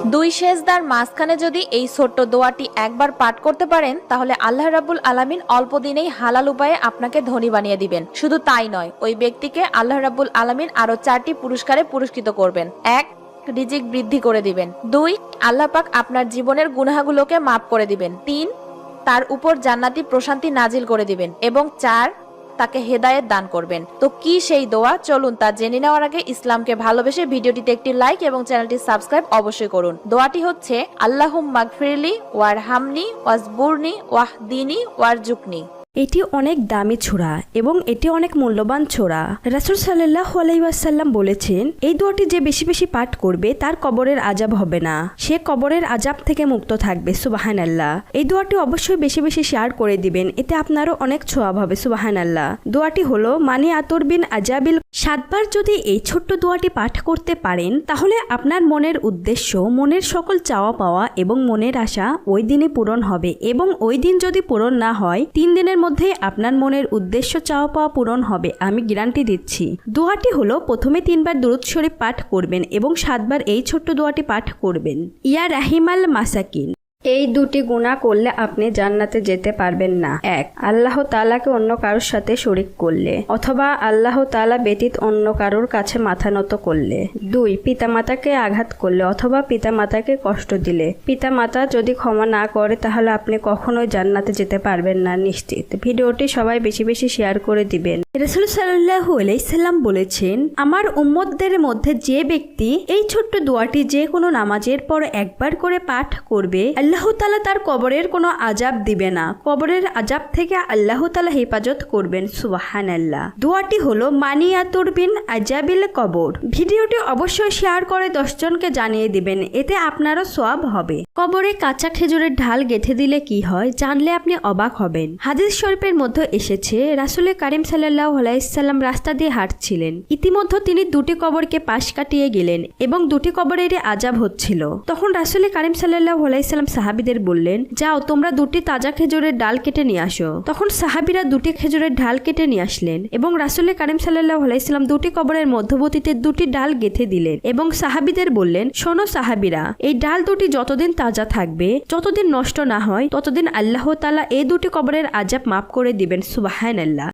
দুই সেজদার মাঝখানে যদি এই ছোট্ট দোয়াটি একবার পাঠ করতে পারেন, তাহলে আল্লাহ রাব্বুল আলামিন অল্প দিনেই হালাল উপায়ে আপনাকে ধনী বানিয়ে দিবেন। শুধু তাই নয়, ওই ব্যক্তিকে আল্লাহ রাব্বুল আলামিন আরও চারটি পুরস্কারে পুরস্কৃত করবেন। এক, রিজিক বৃদ্ধি করে দিবেন। দুই, আল্লাহ পাক আপনার জীবনের গুনাহগুলোকে মাফ করে দিবেন। তিন, তার উপর জান্নাতি প্রশান্তি নাজিল করে দিবেন। এবং চার তাকে হেদায়েত দান করবেন। তো কি সেই দোয়া? চলুন তা জেনে নেওয়ার আগে ইসলামকে ভালোবেসে ভিডিওটিতে একটি লাইক এবং চ্যানেলটি সাবস্ক্রাইব অবশ্যই করুন। দোয়াটি হচ্ছে আল্লাহুম মাগফিরলি ওয়ার হামনি ওয়াজবুরনি ওয়াহদিনী ওয়ার জুকনি এটি অনেক দামি ছোড়া এবং এটি অনেক মূল্যবান ছোড়া। রাসুল সাল্লাহ আলাইসাল্লাম বলেছেন, এই দোয়াটি যে বেশি বেশি পাঠ করবে, তার কবরের আজাব হবে না। সে কবরের আজাব থেকে মুক্ত থাকবে সুবাহান আল্লাহ এই দোয়াটি অবশ্যই বেশি বেশি শেয়ার করে দিবেন, এতে আপনারও অনেক ছোয়াব হবে সুবাহান আল্লাহ দোয়াটি হলো মানি আতর বিন আজাবিল সাতবার যদি এই ছোট্ট দোয়াটি পাঠ করতে পারেন, তাহলে আপনার মনের উদ্দেশ্য, মনের সকল চাওয়া পাওয়া এবং মনের আশা ওই দিনে পূরণ হবে এবং ওই দিন যদি পূরণ না হয়, তিন দিনের মধ্যে আপনার মনের উদ্দেশ্য, চাওয়া পাওয়া পূরণ হবে, আমি গ্যারান্টি দিচ্ছি। দোয়াটি হলো, প্রথমে তিনবার দুরুদ শরীফ পাঠ করবেন এবং সাতবার এই ছোট্ট দোয়াটি পাঠ করবেন। ইয়া রাহিমাল মাসাকিন। এই দুটি গুণা করলে আপনি জান্নাতে যেতে পারবেন না। এক, আল্লাহ তালাকে অন্য কারোর সাথে শরিক করলে অথবা আল্লাহ তালা ব্যতীত অন্য কারোর কাছে মাথা নত করলে। দুই, পিতামাতাকে আঘাত করলে অথবা পিতামাতাকে কষ্ট দিলে। পিতামাতা যদি ক্ষমা না করে তাহলে আপনি কখনোই জান্নাতে যেতে পারবেন না, নিশ্চিত। ভিডিওটি সবাই বেশি বেশি শেয়ার করে দিবেন। রসুল সাল্লাহু আলাইসাল্লাম বলেছেন, আমার উম্মতদের মধ্যে যে ব্যক্তি এই ছোট্ট দোয়াটি যে কোনো নামাজের পর একবার করে পাঠ করবে, আল্লাহ তালা তার কবরের কোনো আজাব দিবে না। কবরের আজাব থেকে আল্লাহ তালা হেফাজত করবেন সুবাহান আল্লাহ দোয়াটি হলো মানিয়াতুর বিন আজাবিল কবর। ভিডিওটি অবশ্যই শেয়ার করে দশজনকে জানিয়ে দিবেন, এতে আপনারও সোয়াব হবে। কবরে কাঁচা খেজুরের ঢাল গেঁথে দিলে কি হয়, জানলে আপনি অবাক হবেন। হাদিস শরীফের মধ্যে এসেছে, রাসুলের কারিম সাল্লাহ আলাইসাল্লাম রাস্তা দিয়ে হাঁটছিলেন। ইতিমধ্যে তিনি দুটি কবরকে পাশ কাটিয়ে গেলেন এবং দুটি কবরেরই আজাব হচ্ছিল। তখন রাসুলের কারিম সাল্লাহ আলাইসাল্লাম সাহাবিদের বললেন, যাও, তোমরা দুটি তাজা খেজুরের ডাল কেটে নিয়ে আসো। তখন সাহাবিরা দুটি খেজুরের ঢাল কেটে নিয়ে আসলেন এবং রাসুলের কারিম সাল্লাহ আলাইসাল্লাম দুটি কবরের মধ্যবর্তীতে দুটি ডাল গেঁথে দিলেন এবং সাহাবিদের বললেন, শোনো সাহাবিরা, এই ডাল দুটি যতদিন তাজা থাকবে, যতদিন নষ্ট না হয়, ততদিন আল্লাহ তালা এই দুটি কবরের আজাব মাফ করে দিবেন সুবাহান আল্লাহ